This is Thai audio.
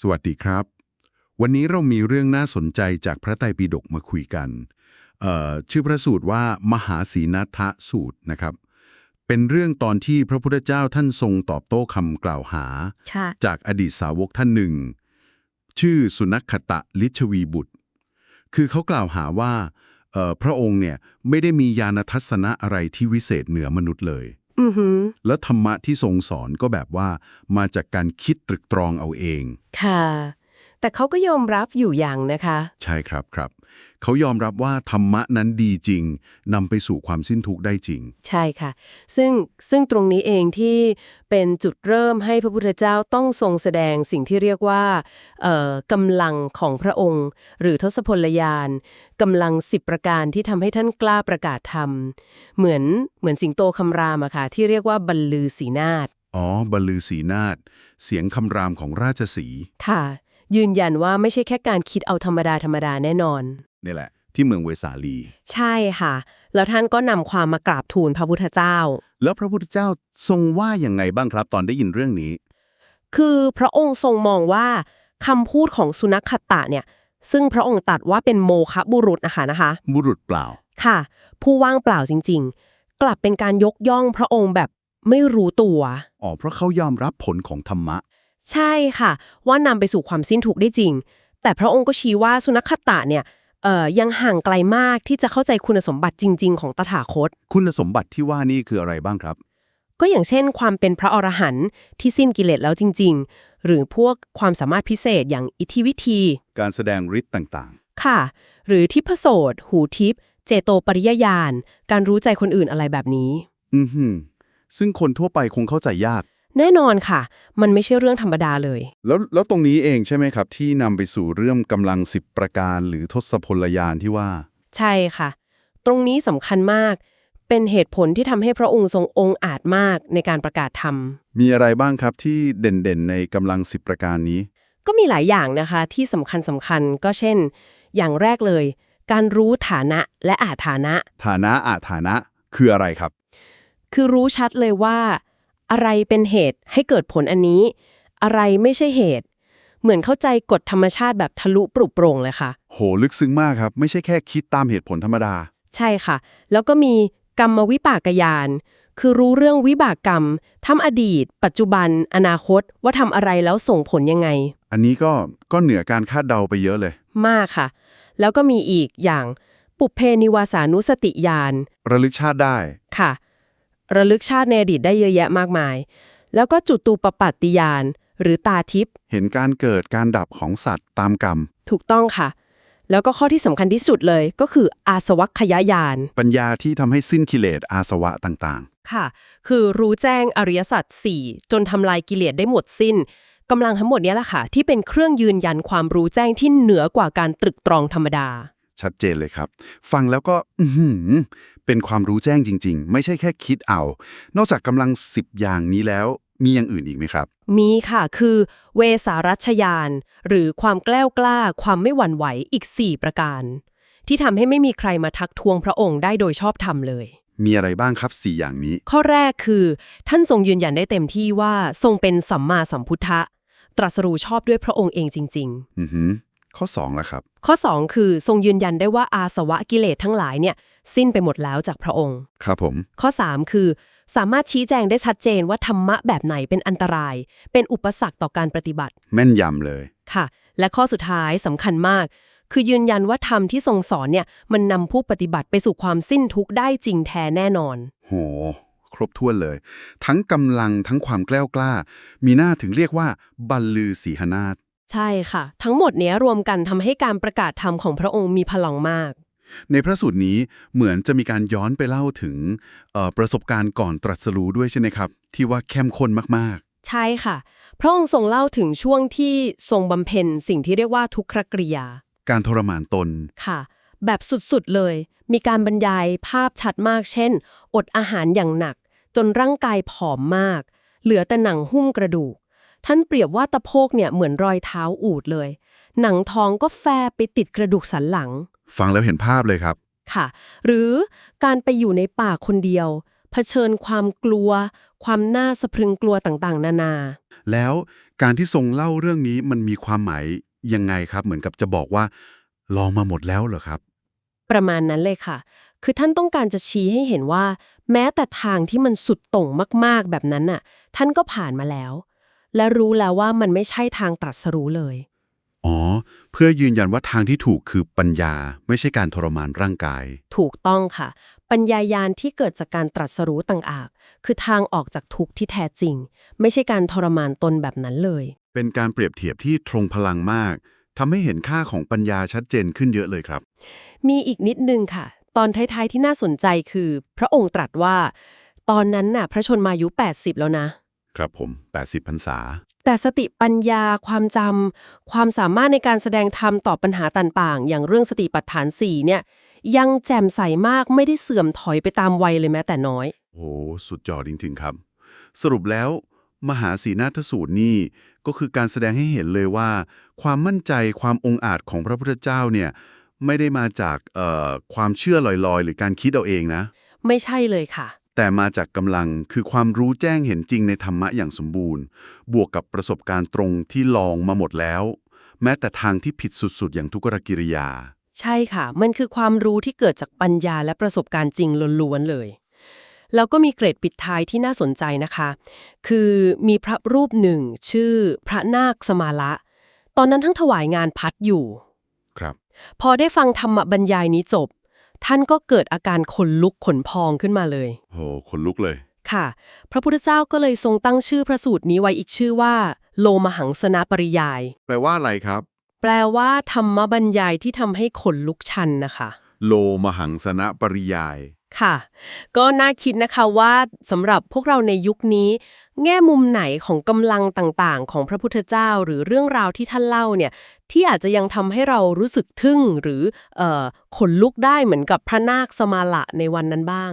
สวัสดีครับ วันนี้เรามีเรื่องน่าสนใจจากพระไตรปิฎกมาคุยกันเอ่อชื่อพระสูตรว่ามหาสีนัทสูตรนะครับ เป็นเรื่องตอนที่พระพุทธเจ้าท่านทรงตอบโต้คำกล่าวหาใช่จากอดีตสาวกท่านหนึ่ง ชื่อสุนัขขตะลิชวีบุตร คือเขากล่าวหาว่าเอ่อพระองค์เนี่ยไม่ได้มีญาณทัศนะอะไรที่วิเศษเหนือมนุษย์เลยอือหือ และธรรมะที่ทรงสอนก็แบบว่ามาจากการคิดตรึกตรองเอาเอง ค่ะ แต่เขาก็ยอมรับอยู่อย่างนะคะ ใช่ครับครับ เขายอมรับว่าธรรมะนั้นดีจริงนำไปสู่ความสิ้นทุกข์ได้จริง ใช่ค่ะ ซึ่งซึ่งตรงนี้เองที่เป็นจุดเริ่มให้พระพุทธเจ้าต้องทรงแสดงสิ่งที่เรียกว่าเอ่อกำลังของพระองค์ หรือทศพลยานกำลังสิบประการที่ทำให้ท่านกล้าประกาศธรรม เหมือนเหมือนสิงโตคำรามอะค่ะที่เรียกว่าบรรลือสีนาฏอ๋อบรรลือสีนาฏเสียงคำรามของราชสีห์ค่ะ ยืนยันว่าไม่ใช่แค่การคิดเอาธรรมดาธรรมดาแน่นอน นี่แหละ ที่เมืองเวสาลี ใช่ค่ะ แล้วท่านก็นำความมากราบทูลพระพุทธเจ้า แล้วพระพุทธเจ้าทรงว่าอย่างไงบ้างครับ ตอนได้ยินเรื่องนี้ คือพระองค์ทรงมองว่าคำพูดของสุนัขขตะเนี่ย ซึ่งพระองค์ตรัดว่าเป็นโมคะบุรุษนะคะนะคะ บุรุษเปล่า ค่ะ ผู้ว่างเปล่าจริง ๆ กลับเป็นการยกย่องพระองค์แบบไม่รู้ตัว อ๋อ เพราะเขายอมรับผลของธรรมะ ใช่ค่ะ ว่านำไปสู่ความสิ้นทุกข์ได้จริง แต่พระองค์ก็ชี้ว่าสุนัขขตะเนี่ยเอ่อยังห่างไกลมากที่จะเข้าใจคุณสมบัติจริง ๆ ของตถาคต คุณสมบัติที่ว่านี่คืออะไรบ้างครับ ก็อย่างเช่น ความเป็นพระอรหันต์ที่สิ้นกิเลสแล้วจริง ๆ หรือพวกความสามารถพิเศษอย่างอิทธิวิธี การแสดงฤทธิ์ต่างค่ะ หรือทิพโสตหูทิพย์เจโตปริยญาณ การรู้ใจคนอื่นอะไรแบบนี้ ๆ อือหือซึ่งคนทั่วไปคงเข้าใจยาก แน่นอนค่ะ มันไม่ใช่เรื่องธรรมดาเลย แล้วแล้วตรงนี้เองใช่ไหมครับ ที่นำไปสู่เรื่องกำลังสิบประการหรือทศพลยานที่ว่า ใช่ค่ะ ตรงนี้สำคัญมาก เป็นเหตุผลที่ทำให้พระองค์ทรงองค์อาจมากในการประกาศธรรม มีอะไรบ้างครับที่เด่นๆ ในกำลังสิบประการนี้ ก็มีหลายอย่างนะคะที่สำคัญสำคัญก็เช่น อย่างแรกเลย การรู้ฐานะและอาฐานะ ฐานะอาฐานะคืออะไรครับ คือรู้ชัดเลยว่า อะไรเป็นเหตุให้เกิดผลอันนี้ อะไรไม่ใช่เหตุ เหมือนเข้าใจกฎธรรมชาติแบบทะลุปรุโปร่งเลยค่ะ โห ลึกซึ้งมากครับ ไม่ใช่แค่คิดตามเหตุผลธรรมดา ใช่ค่ะ แล้วก็มีกรรมวิปากยาน คือรู้เรื่องวิบากกรรมทำอดีต ปัจจุบัน อนาคต ว่าทำอะไรแล้วส่งผลยังไง อันนี้ก็ก็เหนือการคาดเดาไปเยอะเลย มากค่ะ แล้วก็มีอีกอย่างปุเพนิวาสานุสติญาณระลึกชาติได้ค่ะ ระลึกชาติในอดีตได้เยอะแยะมากมาย แล้วก็จุตูปปัตติญาณหรือตาทิพย์เห็นการเกิดการดับของสัตว์ตามกรรม ถูกต้องค่ะ แล้วก็ข้อที่สำคัญที่สุดเลยก็คืออาสวัคยายาน ปัญญาที่ทำให้สิ้นกิเลสอาสวะต่างค่ะ คือรู้แจ้งอริยสัจ4จนทำลายกิเลสได้หมดสิ้นกำลังทั้งหมดเนี้ยแหละค่ะ ที่เป็นเครื่องยืนยันความรู้แจ้งที่เหนือกว่าการตรึกตรองธรรมดาๆ ชัดเจนเลยครับ ฟังแล้วก็อือหือเป็นความรู้แจ้งจริง ๆ ไม่ใช่แค่คิดเอา นอกจากกำลังสิบอย่างนี้แล้วมีอย่างอื่นอีกไหมครับ มีค่ะคือเวสารัชยาน หรือความแกล้วกล้า ความไม่หวั่นไหวอีก 4 ประการ ที่ทำให้ไม่มีใครมาทักท้วงพระองค์ได้โดยชอบธรรมเลย มีอะไรบ้างครับสี่อย่างนี้ ข้อแรกคือ ท่านทรงยืนยันได้เต็มที่ว่าทรงเป็นสัมมาสัมพุทธะ ตรัสรู้ชอบด้วยพระองค์เองจริงอือหือ ข้อสองละครับๆข้อ 2 คือทรงยืนยันได้ว่าอาสวะกิเลสทั้งหลายเนี่ย สิ้นไปหมดแล้วจากพระองค์ ครับผม ข้อ 3 คือ สามารถชี้แจงได้ชัดเจนว่าธรรมะแบบไหนเป็นอันตราย เป็นอุปสรรคต่อการปฏิบัติ แม่นยำเลยค่ะ และข้อสุดท้ายสำคัญมาก คือยืนยันว่าธรรมที่ทรงสอนเนี่ยมันนำผู้ปฏิบัติไปสู่ความสิ้นทุกข์ได้จริงแท้แน่นอน โห ครบถ้วนเลย ทั้งกำลังทั้งความแกล้วกล้า มีหน้าถึงเรียกว่าบัลลือสีหนาฏ ใช่ค่ะ ทั้งหมดเนี้ยรวมกันทำให้การประกาศธรรมของพระองค์มีพลังมาก ในพระสูตรนี้เหมือนจะมีการย้อนไปเล่าถึงเอ่อประสบการณ์ก่อนตรัสรู้ด้วยใช่ไหมครับ ที่ว่าเข้มข้นมากใช่ค่ะ พระองค์ทรงเล่าถึงช่วงที่ทรงบำเพ็ญสิ่งที่เรียกว่าทุกขกริยา ๆ การทรมานตน ค่ะ แบบสุดๆเลย มีการบรรยายภาพชัดมากเช่น อดอาหารอย่างหนัก จนร่างกายผอมมาก เหลือแต่หนังหุ้มกระดูก ท่านเปรียบว่าตะโพกเนี่ยเหมือนรอยเท้าอูดเลย หนังท้องก็แฟไปติดกระดูกสันหลัง ฟังแล้วเห็นภาพเลยครับ ค่ะ หรือการไปอยู่ในป่าคนเดียว เผชิญความกลัว ความน่าสะพรึงกลัวต่างๆ นานา แล้วการที่ทรงเล่าเรื่องนี้มันมีความหมายยังไงครับ เหมือนกับจะบอกว่า ลองมาหมดแล้วเหรอครับ ประมาณนั้นเลยค่ะ คือท่านต้องการจะชี้ให้เห็นว่า แม้แต่ทางที่มันสุดโต่งมาก ๆ แบบนั้นน่ะ ท่านก็ผ่านมาแล้ว และรู้แล้วว่ามันไม่ใช่ทางตรัสรู้เลย อ๋อ เพื่อยืนยันว่าทางที่ถูกคือปัญญาไม่ใช่การทรมานร่างกาย ถูกต้องค่ะ ปัญญายาณที่เกิดจากการตรัสรู้ต่างอากคือทางออกจากทุกข์ที่แท้จริง ไม่ใช่การทรมานตนแบบนั้นเลย เป็นการเปรียบเทียบที่ตรงพลังมากทำให้เห็นค่าของปัญญาชัดเจนขึ้นเยอะเลยครับ มีอีกนิดนึงค่ะ ตอนท้ายๆที่น่าสนใจคือ พระองค์ตรัสว่า ตอนนั้นน่ะ พระชนมายุ 80 แล้วนะ ครับผม 80พรรษา แต่สติปัญญาความจำความสามารถในการแสดงธรรมตอบปัญหาต่างๆ อย่างเรื่องสติปัฏฐานสี่เนี่ยยังแจ่มใสมากไม่ได้เสื่อมถอยไปตามวัยเลยแม้แต่น้อย โอ้โหสุดยอดจริงๆครับ สรุปแล้ว มหาสีนาทสูตรนี่ก็คือการแสดงให้เห็นเลยว่า ความมั่นใจความองอาจของพระพุทธเจ้าเนี่ยไม่ได้มาจากเอ่อความเชื่อลอยๆ หรือการคิดเอาเองนะ ไม่ใช่เลยค่ะ แต่มาจากกำลังคือความรู้แจ้งเห็นจริงในธรรมะอย่างสมบูรณ์ บวกกับประสบการณ์ตรงที่ลองมาหมดแล้ว แม้แต่ทางที่ผิดสุดๆ อย่างทุกรกิริยา ใช่ค่ะ มันคือความรู้ที่เกิดจากปัญญาและประสบการณ์จริงล้วนๆเลยแล้วก็มีเกรดปิดท้ายที่น่าสนใจนะคะ คือมีพระรูปหนึ่ง ชื่อพระนาคสมาละ ตอนนั้นทั้งถวายงานพัดอยู่ ครับ พอได้ฟังธรรมบรรยายนี้จบ ท่านก็เกิดอาการขนลุกขนพองขึ้นมาเลย โหคนลุกเลย ค่ะ พระพุทธเจ้าก็เลยทรงตั้งชื่อพระสูตรนี้ไว้อีกชื่อว่า โลมหังสนาปริยาย แปลว่าอะไรครับ แปลว่าธรรมบรรยายที่ทำให้ขนลุกชันนะคะ โลมหังสนะปริยาย ค่ะ ก็น่าคิดนะคะว่าสำหรับพวกเราในยุคนี้ แง่มุมไหนของกำลังต่างๆ ของพระพุทธเจ้าหรือเรื่องราวที่ท่านเล่าเนี่ยที่อาจจะยังทำให้เรารู้สึกทึ่งหรือออขนลุกได้เหมือนกับพระนาคสมาละในวันนั้นบ้าง